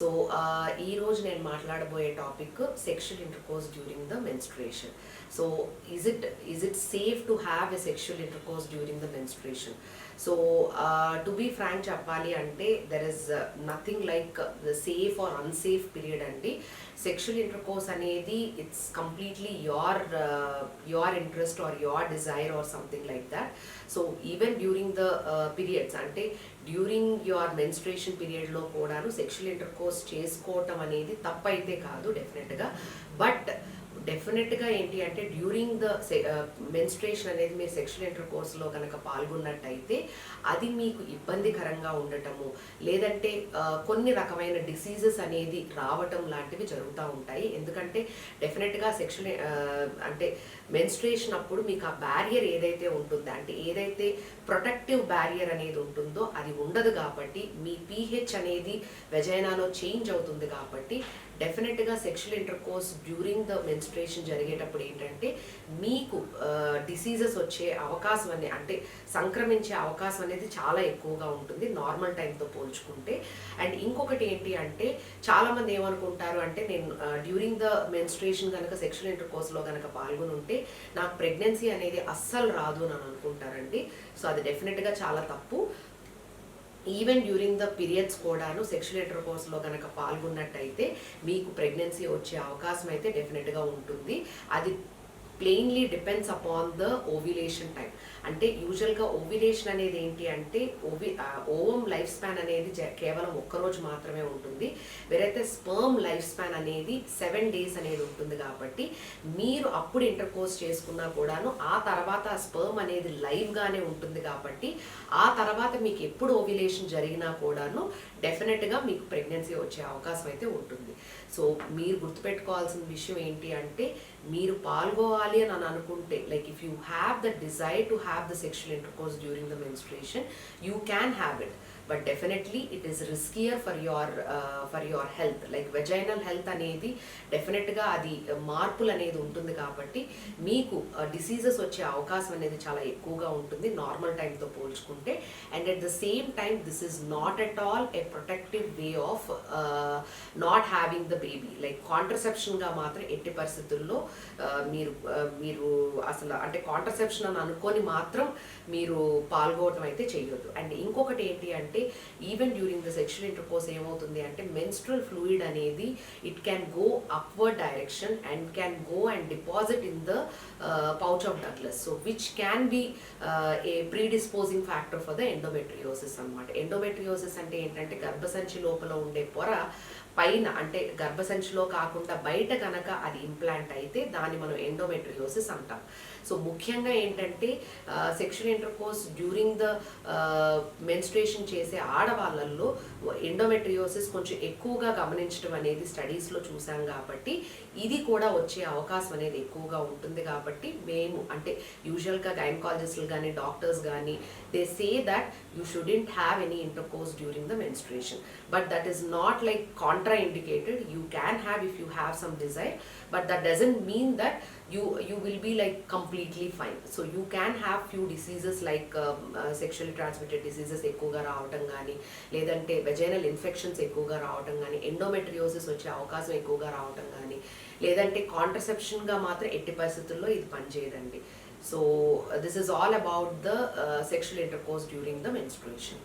So ఈ రోజు నేను మాట్లాడబోయే topic sexual intercourse during the menstruation so is it is it safe to have a sexual intercourse during the menstruation so to be frank చెప్పాలి అంటే there is nothing like the safe or unsafe period అండి. Sexual intercourse అనేది it's completely your your interest or your desire or something like that so even during the periods అంటే during your menstruation పీరియడ్లో కూడాను sexual intercourse చేసుకోవటం అనేది తప్పైతే కాదు డెఫినెట్గా బట్ డెఫినెట్గా ఏంటి అంటే డ్యూరింగ్ ద మెన్స్ట్రేషన్ అనేది మీరు సెక్షువల్ ఇంటర్ కోర్స్లో కనుక పాల్గొన్నట్టయితే అది మీకు ఇబ్బందికరంగా ఉండటము లేదంటే కొన్ని రకమైన డిసీజెస్ అనేది రావటం లాంటివి జరుగుతూ ఉంటాయి. ఎందుకంటే డెఫినెట్గా సెక్షువల్ అంటే మెన్స్ట్రేషన్ అప్పుడు మీకు ఆ బ్యారియర్ ఏదైతే ఉంటుందో అంటే ఏదైతే ప్రొటెక్టివ్ బ్యారియర్ అనేది ఉంటుందో అది ఉండదు కాబట్టి మీ పీహెచ్ అనేది వెజైనాలో చేంజ్ అవుతుంది కాబట్టి డెఫినెట్గా sexual intercourse during the menstruation జరిగేటప్పుడు ఏంటంటే మీకు డిసీజెస్ వచ్చే అవకాశం అనే అంటే సంక్రమించే అవకాశం అనేది చాలా ఎక్కువగా ఉంటుంది నార్మల్ టైంతో పోల్చుకుంటే. అండ్ ఇంకొకటి ఏంటి అంటే చాలామంది ఏమనుకుంటారు అంటే నేను డ్యూరింగ్ ద మెన్స్ట్రేషన్ కనుక సెక్షువల్ ఇంటర్ కోర్స్లో కనుక పాల్గొని ఉంటే నాకు ప్రెగ్నెన్సీ అనేది అస్సలు రాదు అని అనుకుంటారండి. సో అది డెఫినెట్గా చాలా తప్పు. ఈవెన్ డ్యూరింగ్ ద పీరియడ్స్ కూడాను సెక్షువల్ ఇంటర్ కోర్స్లో కనుక పాల్గొన్నట్టయితే మీకు ప్రెగ్నెన్సీ వచ్చే అవకాశం అయితే డెఫినెట్గా ఉంటుంది. అది plainly depends upon the ovulation time అంటే యూజువల్గా ఓవిలేషన్ అనేది ఏంటి అంటే ఓవి ఓవం లైఫ్ స్పాన్ అనేది జ- కేవలం ఒక్కరోజు మాత్రమే ఉంటుంది. వేరైతే స్పర్మ్ లైఫ్ స్పాన్ అనేది సెవెన్ డేస్ అనేది ఉంటుంది కాబట్టి మీరు అప్పుడు ఇంటర్ కోర్స్ చేసుకున్నా కూడాను ఆ తర్వాత ఆ స్పర్మ్ అనేది లైవ్గానే ఉంటుంది కాబట్టి ఆ తర్వాత మీకు ఎప్పుడు ఓవిలేషన్ జరిగినా కూడాను డెఫినెట్గా మీకు ప్రెగ్నెన్సీ వచ్చే అవకాశం అయితే ఉంటుంది. సో మీరు గుర్తుపెట్టుకోవాల్సిన విషయం ఏంటి అంటే మీరు పాల్గొవాలి అని అనుకుంటే like if you have the desire to have the sexual intercourse during the menstruation you can have it but definitely it is riskier for your for your health like vaginal health అనేది డెఫినెట్గా అది మార్పులు అనేది ఉంటుంది కాబట్టి మీకు uh, diseases వచ్చే అవకాశం అనేది చాలా ఎక్కువగా ఉంటుంది నార్మల్ టైంతో పోల్చుకుంటే. And at the same time this is not at all a protective way of not having the baby like కాంట్రసెప్షన్గా మాత్రం ఎట్టి పరిస్థితుల్లో uh, మీరు uh, మీరు అసలు అంటే కాంట్రసెప్షన్ అని అనుకొని మాత్రం మీరు పాల్గొనడం అయితే చేయొద్దు. అండ్ ఇంకొకటి ఏంటి అంటే even during the sexual intercourse ఏమవుతుంది అంటే మెన్స్ట్రల్ ఫ్లూయిడ్ అనేది it can go upward direction and can go and deposit in the pouch of Douglas so which can be a predisposing factor for the endometriosis అనమాట endometriosis అంటే ఏంటంటే గర్భసంచి లోపల ఉండే పొర పైన అంటే గర్భసంచిలో కాకుండా బయట కనుక అది ఇంప్లాంట్ అయితే దాన్ని మనం ఎండోమెట్రియోసిస్ అంటాం. సో ముఖ్యంగా ఏంటంటే sexual intercourse during the menstruation చేసే ఆడవాళ్ళల్లో ఎండోమెట్రియోసిస్ కొంచెం ఎక్కువగా గమనించడం అనేది స్టడీస్లో చూసాం కాబట్టి ఇది కూడా వచ్చే అవకాశం అనేది ఎక్కువగా ఉంటుంది కాబట్టి మేము అంటే యూజువల్గా గైనకాలజిస్టులు కానీ డాక్టర్స్ కానీ they say that you shouldn't have any intercourse during the menstruation but that is not like contraindicated you can have if you have some desire but that doesn't mean that you you will be like completely fine. So you can have few diseases like um, uh, sexually transmitted diseases ఎక్కువగా రావటం కానీ లేదంటే vaginal infections ఎక్కువగా రావటం కానీ endometriosis వచ్చే అవకాశం ఎక్కువగా రావటం కానీ లేదంటే కాంట్రసెప్షన్గా మాత్రం ఎట్టి పరిస్థితుల్లో ఇది పనిచేయదండి. So this is all about the sexual intercourse during the menstruation